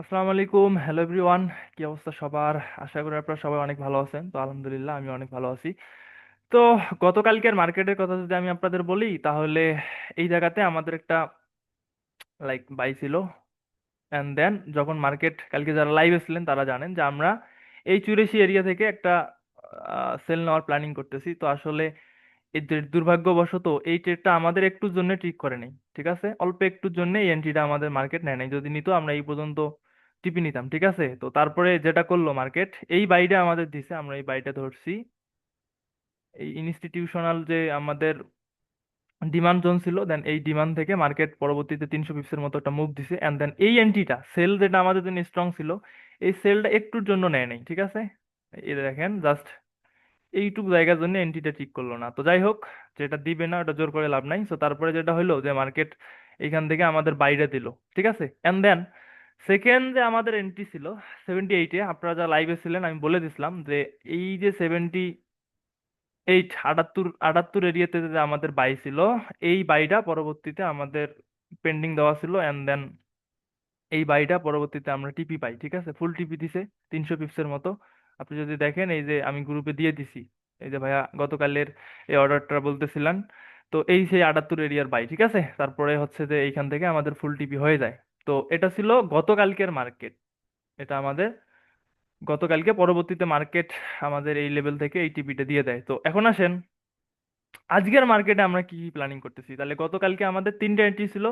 আসসালামু আলাইকুম hello everyone কি অবস্থা সবার? আশা করি আপনারা সবাই অনেক ভালো আছেন। তো আলহামদুলিল্লাহ আমি অনেক ভালো আছি। তো গতকালকের মার্কেটের কথা যদি আমি আপনাদের বলি, তাহলে এই জায়গাতে আমাদের একটা লাইক বাই ছিল। অ্যান্ড দেন যখন মার্কেট, কালকে যারা লাইভে ছিলেন তারা জানেন যে আমরা এই চুরাশি এরিয়া থেকে একটা সেল নেওয়ার প্ল্যানিং করতেছি। তো আসলে এই দুর্ভাগ্যবশত এই ট্রেডটা আমাদের একটুর জন্য ঠিক করে নেই, ঠিক আছে? অল্প একটুর জন্য এই এন্ট্রিটা আমাদের মার্কেট নেয় নাই। যদি নিত আমরা এই পর্যন্ত টিপি নিতাম, ঠিক আছে? তো তারপরে যেটা করল মার্কেট এই বাইটা আমাদের দিছে, আমরা এই বাইটা ধরছি। এই ইনস্টিটিউশনাল যে আমাদের ডিমান্ড জোন ছিল দেন এই ডিমান্ড থেকে মার্কেট পরবর্তীতে তিনশো পিপসের মতো একটা মুভ দিছে অ্যান্ড দেন এই এন্ট্রিটা সেল যেটা আমাদের জন্য স্ট্রং ছিল, এই সেলটা একটুর জন্য নেয় নাই, ঠিক আছে? এই দেখেন জাস্ট এইটুকু জায়গার জন্য এন্ট্রিটা ঠিক করল না। তো যাই হোক, যেটা দিবে না, ওটা জোর করে লাভ নাই। তো তারপরে যেটা হলো যে মার্কেট এইখান থেকে আমাদের বাইরে দিল, ঠিক আছে? অ্যান্ড দেন সেকেন্ড যে আমাদের এন্ট্রি ছিল সেভেন্টি এইটে আপনারা যা লাইভে ছিলেন, আমি বলে দিছিলাম যে এই যে সেভেন্টি এইট আটাত্তর আটাত্তর এরিয়াতে যে আমাদের বাই ছিল, এই বাইটা পরবর্তীতে আমাদের পেন্ডিং দেওয়া ছিল। অ্যান্ড দেন এই বাইটা পরবর্তীতে আমরা টিপি পাই, ঠিক আছে? ফুল টিপি দিছে, তিনশো পিপসের মতো। আপনি যদি দেখেন, এই যে আমি গ্রুপে দিয়ে দিছি, এই যে ভাইয়া গতকালের এই অর্ডারটা বলতেছিলেন তো এই সেই আটাত্তর এরিয়ার বাই ঠিক আছে? তারপরে হচ্ছে যে এইখান থেকে আমাদের ফুল টিপি হয়ে যায়। তো এটা ছিল গতকালকের মার্কেট এটা আমাদের গতকালকে পরবর্তীতে মার্কেট আমাদের এই লেভেল থেকে এই টিপিটা দিয়ে দেয়। তো এখন আসেন, আজকের মার্কেটে আমরা কি প্ল্যানিং করতেছি? তাহলে গতকালকে আমাদের তিনটে এন্ট্রি ছিল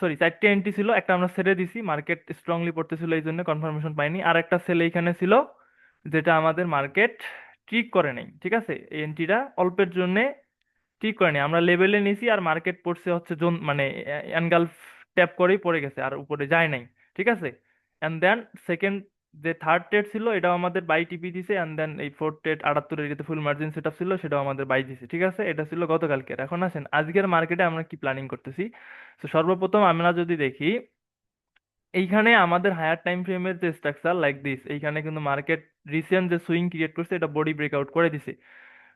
সরি চারটে এন্ট্রি ছিল, একটা আমরা ছেড়ে দিছি মার্কেট স্ট্রংলি পড়তেছিল এই জন্য কনফার্মেশন পাইনি। আর একটা সেল এইখানে ছিল যেটা আমাদের মার্কেট ঠিক করে নেই, ঠিক আছে? এই এন্ট্রিটা অল্পের জন্য ঠিক করে নেই। আমরা লেভেলে নিছি আর মার্কেট পড়ছে হচ্ছে জোন মানে এনগালফ ট্যাপ করেই পড়ে গেছে আর উপরে যায় নাই, ঠিক আছে? অ্যান্ড দেন সেকেন্ড যে থার্ড ট্রেড ছিল, এটাও আমাদের বাই টিপি দিছে অ্যান্ড দেন এই ফোর্থ ট্রেড আটাত্তর এরিয়াতে ফুল মার্জিন সেটআপ ছিল, সেটাও আমাদের বাই দিছে, ঠিক আছে? এটা ছিল গতকালকের। এখন আসেন, আজকের মার্কেটে আমরা কি প্ল্যানিং করতেছি? তো সর্বপ্রথম আমরা যদি দেখি এইখানে আমাদের হায়ার টাইম ফ্রেমের যে স্ট্রাকচার লাইক দিস এইখানে কিন্তু মার্কেট রিসেন্ট যে সুইং ক্রিয়েট করছে, এটা বডি ব্রেকআউট করে দিছে।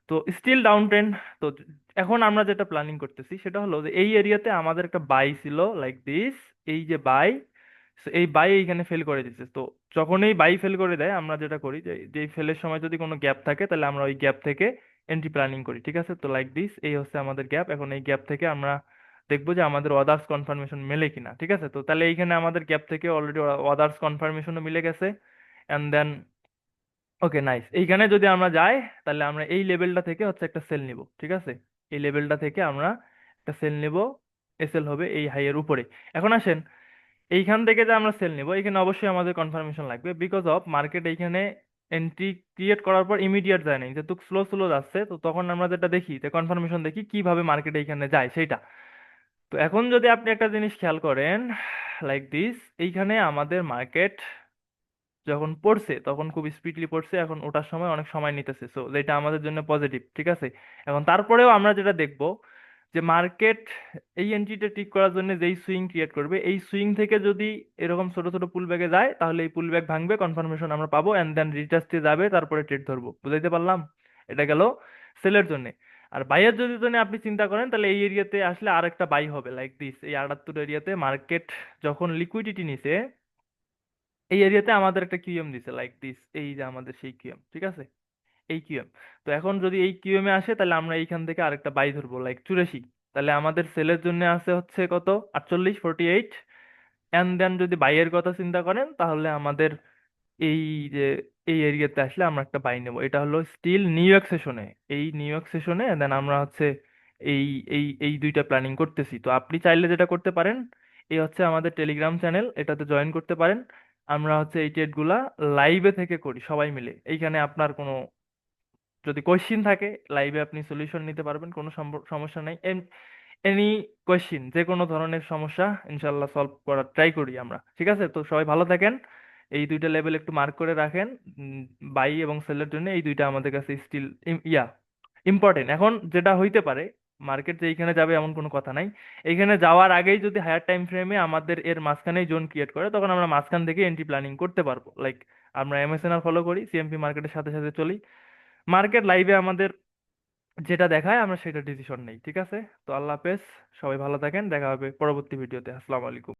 তো স্টিল ডাউন ট্রেন্ড তো এখন আমরা যেটা প্ল্যানিং করতেছি, সেটা হলো যে এই এরিয়াতে আমাদের একটা বাই ছিল লাইক দিস এই যে বাই এই বাই এইখানে ফেল করে দিচ্ছে তো যখন এই বাই ফেল করে দেয়, আমরা যেটা করি যে যে ফেলের সময় যদি কোনো গ্যাপ থাকে, তাহলে আমরা ওই গ্যাপ থেকে এন্ট্রি প্ল্যানিং করি, ঠিক আছে? তো লাইক দিস এই হচ্ছে আমাদের গ্যাপ এখন এই গ্যাপ থেকে আমরা দেখব যে আমাদের অদার্স কনফার্মেশন মেলে কিনা, ঠিক আছে? তো তাহলে এইখানে আমাদের গ্যাপ থেকে অলরেডি অদার্স কনফার্মেশনও মিলে গেছে অ্যান্ড দেন ওকে নাইস এইখানে যদি আমরা যাই, তাহলে আমরা এই লেভেলটা থেকে হচ্ছে একটা সেল নিব, ঠিক আছে? এই লেভেলটা থেকে আমরা একটা সেল নিব এসএল হবে এই হাইয়ের উপরে। এখন আসেন, এইখান থেকে যে আমরা সেল নিব এখানে অবশ্যই আমাদের কনফার্মেশন লাগবে বিকজ অফ মার্কেট এইখানে এন্ট্রি ক্রিয়েট করার পর ইমিডিয়েট যায় নাই। যেহেতু স্লো স্লো যাচ্ছে, তো তখন আমরা যেটা দেখি, যে কনফার্মেশন দেখি কীভাবে মার্কেট এইখানে যায়, সেইটা। তো এখন যদি আপনি একটা জিনিস খেয়াল করেন লাইক দিস এইখানে আমাদের মার্কেট যখন পড়ছে, তখন খুব স্পিডলি পড়ছে। এখন ওঠার সময় অনেক সময় নিতেছে। সো যেটা আমাদের জন্য পজিটিভ ঠিক আছে? এখন তারপরেও আমরা যেটা দেখব যে মার্কেট এই এন্ট্রিটা ঠিক করার জন্য যেই সুইং ক্রিয়েট করবে, এই সুইং থেকে যদি এরকম ছোট ছোট পুল ব্যাগে যায়, তাহলে এই পুল ব্যাগ ভাঙবে কনফার্মেশন আমরা পাবো অ্যান্ড দেন রিটার্স রিটার্সতে যাবে, তারপরে ট্রেড ধরবো। বুঝাইতে পারলাম? এটা গেল সেলের জন্য। আর বাইয়ের যদি জন্য আপনি চিন্তা করেন, তাহলে এই এরিয়াতে আসলে আর একটা বাই হবে লাইক দিস এই আটাত্তর এরিয়াতে মার্কেট যখন লিকুইডিটি নিছে, এই এরিয়াতে আমাদের একটা কিউএম দিছে লাইক দিস এই যে আমাদের সেই কিউএম ঠিক আছে? এই কিউএম তো এখন যদি এই কিউএম আসে, তাহলে আমরা এইখান থেকে আরেকটা বাই ধরবো লাইক চুরাশি। তাহলে আমাদের সেলের জন্য আছে হচ্ছে কত? আটচল্লিশ ফোরটি এইট অ্যান্ড দেন যদি বাইয়ের কথা চিন্তা করেন, তাহলে আমাদের এই যে, এই এরিয়াতে আসলে আমরা একটা বাই নেব। এটা হলো স্টিল নিউ ইয়র্ক সেশনে। এই নিউ ইয়র্ক সেশনে দেন আমরা হচ্ছে এই এই এই দুইটা প্ল্যানিং করতেছি। তো আপনি চাইলে যেটা করতে পারেন, এই হচ্ছে আমাদের টেলিগ্রাম চ্যানেল, এটাতে জয়েন করতে পারেন। আমরা হচ্ছে এই ট্রেডগুলা লাইভে থেকে করি সবাই মিলে। এইখানে আপনার কোনো যদি কোয়েশ্চিন থাকে, লাইভে আপনি সলিউশন নিতে পারবেন, কোনো সমস্যা নেই। এনি কোয়েশ্চিন যে কোনো ধরনের সমস্যা ইনশাল্লাহ সলভ করার ট্রাই করি আমরা। ঠিক আছে? তো সবাই ভালো থাকেন। এই দুইটা লেভেল একটু মার্ক করে রাখেন বাই এবং সেলের জন্য এই দুইটা আমাদের কাছে স্টিল ইয়া ইম্পর্টেন্ট এখন যেটা হইতে পারে মার্কেট যে এইখানে যাবে এমন কোনো কথা নাই। এইখানে যাওয়ার আগেই যদি হায়ার টাইম ফ্রেমে আমাদের এর মাঝখানেই জোন ক্রিয়েট করে, তখন আমরা মাঝখান থেকে এন্ট্রি প্ল্যানিং করতে পারব। লাইক আমরা এমএসএনআর ফলো করি সিএমপি মার্কেটের সাথে সাথে চলি। মার্কেট লাইভে আমাদের যেটা দেখায়, আমরা সেটা ডিসিশন নেই, ঠিক আছে? তো আল্লাহ হাফেজ, সবাই ভালো থাকেন, দেখা হবে পরবর্তী ভিডিওতে আসসালামু আলাইকুম।